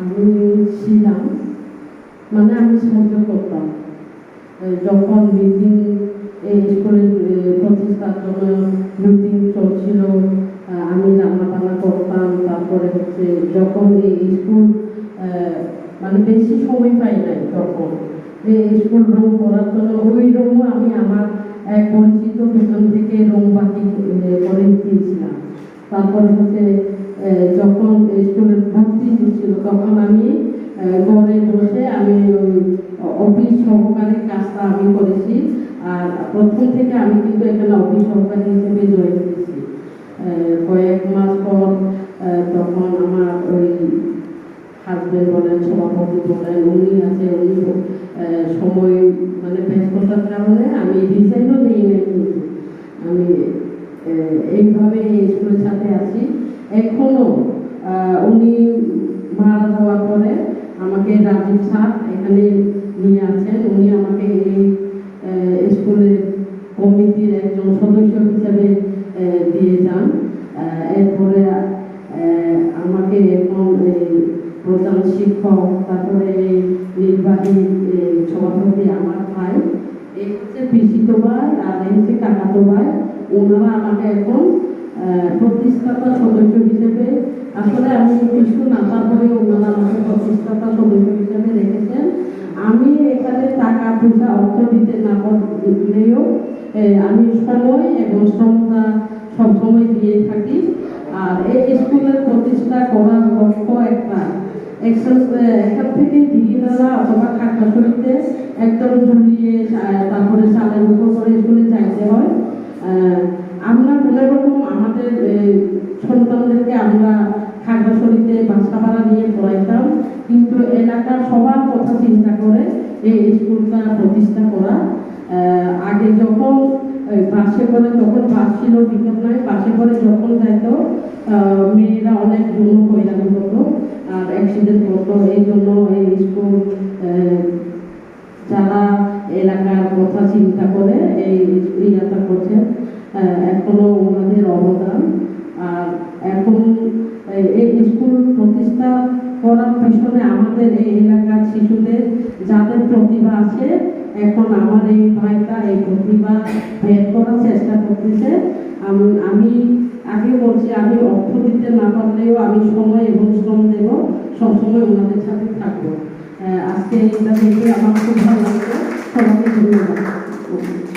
আমি ছিলাম মানে আমি সাহায্য করতাম যখন মিটিং এই স্কুলের প্রতিষ্ঠার জন্য মিটিং চলছিল আমি রান্না বান্না করতাম, তারপরে হচ্ছে যখন এই স্কুল মানে বেশি সময় পাই নাই তখন। এই স্কুল রুম করার জন্য ওই রুমও আমি আমার এক পরিচিত দোকান থেকে রুম বাকি করে দিয়েছিলাম। তারপরে হচ্ছে স্কুলের ভর্তি হচ্ছিল তখন আমি। ঘরে বসে আমি অফিস সহকারী কাজটা আমি করেছি আর প্রথম থেকে আমি কিন্তু এখানে অফিস সহকারী হিসেবে জয়েন করেছি কয়েক মাস পর তখন আমার ওই হাজবেন্ড বলেন সভাপতি বলেন উনি আছে উনি সময় মানে ব্যস্ততার কারণে আমি রিজাইনও দিই নাই কিন্তু। আমি এইভাবে এই স্কুলের সাথে আছি। এখনও আহ, উনি মারা যাওয়ার পরে আমাকে রাজীব স্যার এখানে নিয়ে আছেন উনি আমাকে এই স্কুলের কমিটির একজন সদস্য হিসাবে দিয়ে যান। এরপরে আমাকে এখন প্রধান শিক্ষক, তারপরে নির্বাহী সভাপতি আমার ভাই এই হচ্ছে পিসিতো ভাই আর এই হচ্ছে কাকাতো ভাই। ওনারা আমাকে এখন প্রতিষ্ঠাতা সদস্য হিসেবে আসলে আমি কিছু না তারপরে ওনারা আমাকে প্রতিষ্ঠাতা সদস্য হিসেবে রেখেছেন, আমি এখানে টাকা পয়সা অর্থ দিতে না পারলেও আমি সময় এবং শ্রমটা সবসময় দিয়ে থাকি। আর এই স্কুলের প্রতিষ্ঠা করার লক্ষ্য একটা। এখান থেকে দিঘিনালা অথবা খাগড়াছড়িতে একদম ঝুলিয়ে তারপরে চালের উপর খাগড়াছড়িতে বাসা ভাড়া নিয়ে পড়াইতাম। কিন্তু এলাকার সবার কথা চিন্তা করে এই স্কুলটা প্রতিষ্ঠা করা। আগে যখন বাসে করে তখন বাস ছিল বিকট নয় বাসে করে যখন যাইতো মেয়েরা অনেক জন্য হয়রানি হতো আর অ্যাক্সিডেন্ট হতো এই জন্য এই স্কুল যারা এলাকার কথা চিন্তা করে এই ইয়াটা করছে। আহ, এখনও ওনাদের অবদান। আর এখন এই- স্কুল প্রতিষ্ঠা করার পিছনে আমাদের এই এলাকার শিশুদের যাদের প্রতিভা আছে, এখন আমার এই ভাইটা এই প্রতিভা বের করার চেষ্টা করতেছে। আমি আগে বলছি, আমি অর্থ দিতে না পারলেও আমি সময় এবং শ্রম দেব, সবসময় ওনাদের সাথে থাকব। আজকে এটা দেখে আমার খুব ভালো লাগছে সবাইকে ধন্যবাদ।